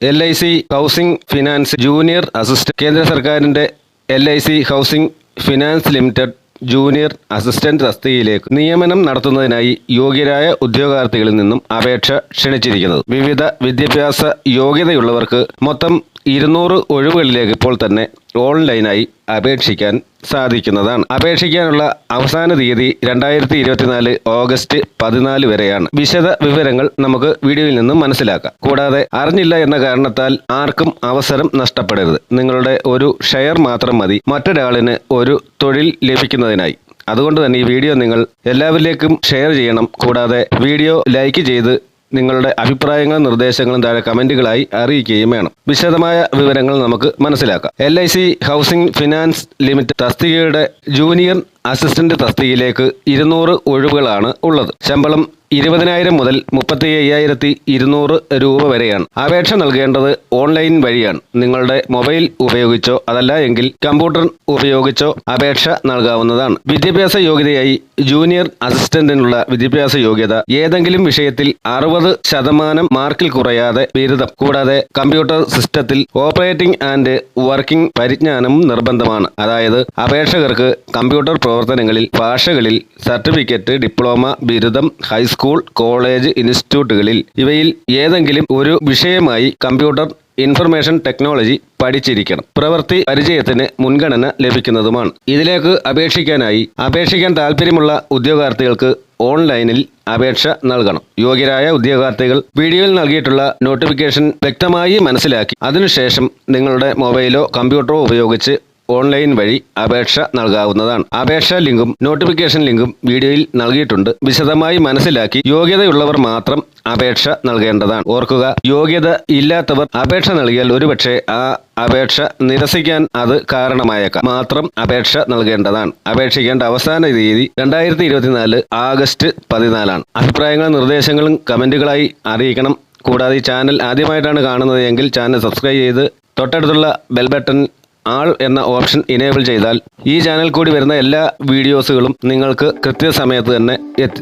L I C housing finance junior assistant കേന്ദ്ര സർക്കാരിന്റെ L I C housing finance limited junior assistant തസ്തികയിലേക്ക് നിയമനം നടത്തുന്നതിനായി യോഗ്യരായ ഉദ്യോഗാർത്ഥികളിൽ നിന്നും അപേക്ഷ ക്ഷണിച്ചിരിക്കുന്നത്. വിവിധ വിദ്യാഭ്യാസ യോഗ്യതയുള്ളവർക്ക് മൊത്തം ഇരുന്നൂറ് ഒഴിവുകളിലേക്ക് ഇപ്പോൾ തന്നെ ഓൺലൈനായി അപേക്ഷിക്കാൻ സാധിക്കുന്നതാണ്. അപേക്ഷിക്കാനുള്ള അവസാന തീയതി രണ്ടായിരത്തി ഇരുപത്തിനാല് ഓഗസ്റ്റ് പതിനാല് വരെയാണ്. വിശദ വിവരങ്ങൾ നമുക്ക് വീഡിയോയിൽ നിന്ന് മനസ്സിലാക്കാം. കൂടാതെ അറിഞ്ഞില്ല എന്ന കാരണത്താൽ ആർക്കും അവസരം നഷ്ടപ്പെടരുത്. നിങ്ങളുടെ ഒരു ഷെയർ മാത്രം മതി. മറ്റൊരാളിന് ഒരു തൊഴിൽ ലഭിക്കുന്നതിനായി. അതുകൊണ്ട് തന്നെ ഈ വീഡിയോ നിങ്ങൾ എല്ലാവരിലേക്കും ഷെയർ ചെയ്യണം. കൂടാതെ വീഡിയോ ലൈക്ക് ചെയ്ത് നിങ്ങളുടെ അഭിപ്രായങ്ങളും നിർദ്ദേശങ്ങളും താഴെ കമന്റുകളായി അറിയിക്കുകയും വേണം. വിശദമായ വിവരങ്ങൾ നമുക്ക് മനസ്സിലാക്കാം. എൽ ഹൗസിംഗ് ഫിനാൻസ് ലിമിറ്റഡ് തസ്തികയുടെ ജൂനിയർ അസിസ്റ്റന്റ് തസ്തികയിലേക്ക് ഇരുന്നൂറ് ഒഴിവുകളാണ് ഉള്ളത്. ശമ്പളം ഇരുപതിനായിരം മുതൽ മുപ്പത്തി അയ്യായിരത്തി ഇരുന്നൂറ് രൂപ വരെയാണ്. അപേക്ഷ നൽകേണ്ടത് ഓൺലൈൻ വഴിയാണ്. നിങ്ങളുടെ മൊബൈൽ ഉപയോഗിച്ചോ അതല്ല എങ്കിൽ കമ്പ്യൂട്ടർ ഉപയോഗിച്ചോ അപേക്ഷ നൽകാവുന്നതാണ്. വിദ്യാഭ്യാസ യോഗ്യതയായി ജൂനിയർ അസിസ്റ്റന്റിനുള്ള വിദ്യാഭ്യാസ യോഗ്യത ഏതെങ്കിലും വിഷയത്തിൽ അറുപത് ശതമാനം മാർക്കിൽ കുറയാതെ ബിരുദം. കൂടാതെ കമ്പ്യൂട്ടർ സിസ്റ്റത്തിൽ ഓപ്പറേറ്റിംഗ് ആൻഡ് വർക്കിംഗ് പരിജ്ഞാനം നിർബന്ധമാണ്. അതായത് അപേക്ഷകർക്ക് കമ്പ്യൂട്ടർ പ്രവർത്തനങ്ങളിൽ ഭാഷകളിൽ സർട്ടിഫിക്കറ്റ് ഡിപ്ലോമ ബിരുദം ഹൈസ്കൂൾ കോളേജ് ഇൻസ്റ്റിറ്റ്യൂട്ടുകളിൽ ഇവയിൽ ഏതെങ്കിലും ഒരു വിഷയമായി കമ്പ്യൂട്ടർ ഇൻഫർമേഷൻ ടെക്നോളജി പഠിച്ചിരിക്കണം. പ്രവൃത്തി പരിചയത്തിന് മുൻഗണന ലഭിക്കുന്നതുമാണ്. ഇതിലേക്ക് അപേക്ഷിക്കാനായി അപേക്ഷിക്കാൻ താല്പര്യമുള്ള ഉദ്യോഗാർത്ഥികൾക്ക് ഓൺലൈനിൽ അപേക്ഷ നൽകണം. യോഗ്യരായ ഉദ്യോഗാർത്ഥികൾ വീഡിയോയിൽ നൽകിയിട്ടുള്ള നോട്ടിഫിക്കേഷൻ വ്യക്തമായി മനസ്സിലാക്കി. അതിനുശേഷം നിങ്ങളുടെ മൊബൈലോ കമ്പ്യൂട്ടറോ ഉപയോഗിച്ച് ഓൺലൈൻ വഴി അപേക്ഷ നൽകാവുന്നതാണ്. അപേക്ഷാ ലിങ്കും നോട്ടിഫിക്കേഷൻ ലിങ്കും വീഡിയോയിൽ നൽകിയിട്ടുണ്ട്. വിശദമായി മനസ്സിലാക്കി യോഗ്യതയുള്ളവർ മാത്രം അപേക്ഷ നൽകേണ്ടതാണ്. ഓർക്കുക യോഗ്യത ഇല്ലാത്തവർ അപേക്ഷ നൽകിയാൽ ഒരുപക്ഷെ ആ അപേക്ഷ നിരസിക്കാൻ അത് കാരണമായേക്കാം. മാത്രം അപേക്ഷ നൽകേണ്ടതാണ്. അപേക്ഷിക്കേണ്ട അവസാന തീയതി രണ്ടായിരത്തി ഇരുപത്തിനാല് ആഗസ്റ്റ് പതിനാലാണ്. അഭിപ്രായങ്ങളും നിർദ്ദേശങ്ങളും കമന്റുകളായി അറിയിക്കണം. കൂടാതെ ചാനൽ ആദ്യമായിട്ടാണ് കാണുന്നത് എങ്കിൽ ചാനൽ സബ്സ്ക്രൈബ് ചെയ്ത് തൊട്ടടുത്തുള്ള ബെൽ ബട്ടൺ ആൾ എന്ന ഓപ്ഷൻ ഇനേബിൾ ചെയ്താൽ ഈ ചാനൽ കൂടി വരുന്ന എല്ലാ വീഡിയോസുകളും നിങ്ങൾക്ക് കൃത്യസമയത്ത് തന്നെ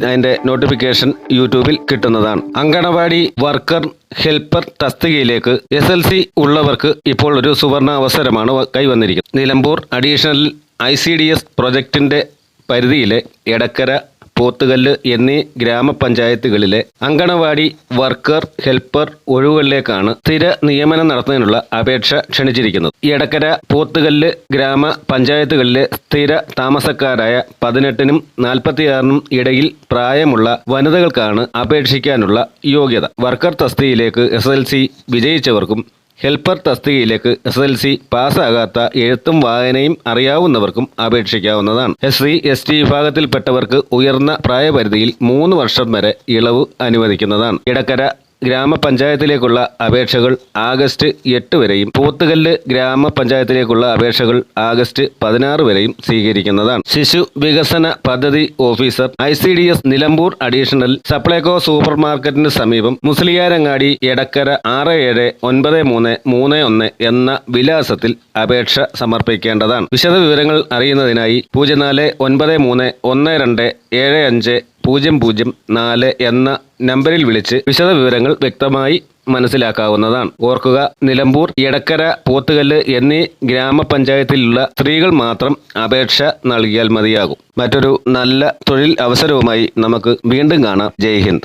അതിന്റെ നോട്ടിഫിക്കേഷൻ യൂട്യൂബിൽ കിട്ടുന്നതാണ്. അങ്കണവാടി വർക്കർ ഹെൽപ്പർ തസ്തികയിലേക്ക് എസ് എൽ സി ഉള്ളവർക്ക് ഇപ്പോൾ ഒരു സുവർണ അവസരമാണ് കൈവന്നിരിക്കുന്നത്. Nilambur additional I C D S പ്രൊജക്ടിന്റെ പരിധിയിലെ എടക്കര പോത്തുകല്ല് എന്നീ ഗ്രാമപഞ്ചായത്തുകളിലെ അങ്കണവാടി വർക്കർ ഹെൽപ്പർ ഒഴിവുകളിലേക്കാണ് സ്ഥിര നിയമനം നടത്തുന്നതിനുള്ള അപേക്ഷ ക്ഷണിച്ചിരിക്കുന്നത്. എടക്കര പോത്തുകല്ല് ഗ്രാമ പഞ്ചായത്തുകളിലെ സ്ഥിര താമസക്കാരായ പതിനെട്ടിനും നാൽപ്പത്തിയാറിനും ഇടയിൽ പ്രായമുള്ള വനിതകൾക്കാണ് അപേക്ഷിക്കാനുള്ള യോഗ്യത. വർക്കർ തസ്തിയിലേക്ക് എസ് എൽ സി വിജയിച്ചവർക്കും ഹെൽപ്പർ തസ്തികയിലേക്ക് എസ് എൽ സി പാസ്സാകാത്ത എഴുത്തും വായനയും അറിയാവുന്നവർക്കും അപേക്ഷിക്കാവുന്നതാണ്. എസ് സി എസ് ടി വിഭാഗത്തിൽപ്പെട്ടവർക്ക് ഉയർന്ന പ്രായപരിധിയിൽ മൂന്ന് വർഷം വരെ ഇളവ് അനുവദിക്കുന്നതാണ്. ഇടക്കര ഗ്രാമപഞ്ചായത്തിലേക്കുള്ള അപേക്ഷകൾ ആഗസ്റ്റ് എട്ട് വരെയും പോത്തുകല്ല് ഗ്രാമപഞ്ചായത്തിലേക്കുള്ള അപേക്ഷകൾ ആഗസ്റ്റ് പതിനാറ് വരെയും സ്വീകരിക്കുന്നതാണ്. ശിശു വികസന പദ്ധതി officer I C D S Nilambur additional Supplyco super മാർക്കറ്റിന് സമീപം മുസ്ലിയാരങ്ങാടി എടക്കര ആറ് ഏഴ് ഒൻപത് മൂന്ന് മൂന്ന് ഒന്ന് എന്ന വിലാസത്തിൽ അപേക്ഷ സമർപ്പിക്കേണ്ടതാണ്. വിശദവിവരങ്ങൾ അറിയുന്നതിനായി പൂജ്യം നാല് ഒൻപത് മൂന്ന് ഒന്ന് രണ്ട് ഏഴ് അഞ്ച് പൂജ്യം പൂജ്യം നാല് എന്ന നമ്പറിൽ വിളിച്ച് വിശദവിവരങ്ങൾ വ്യക്തമായി മനസ്സിലാക്കാവുന്നതാണ്. ഓർക്കുക നിലമ്പൂർ എടക്കര പോത്തുകല്ല് എന്നീ ഗ്രാമപഞ്ചായത്തിലുള്ള സ്ത്രീകൾ മാത്രം അപേക്ഷ നൽകിയാൽ മതിയാകും. മറ്റൊരു നല്ല തൊഴിൽ അവസരവുമായി നമുക്ക് വീണ്ടും കാണാം. ജയ് ഹിന്ദ്.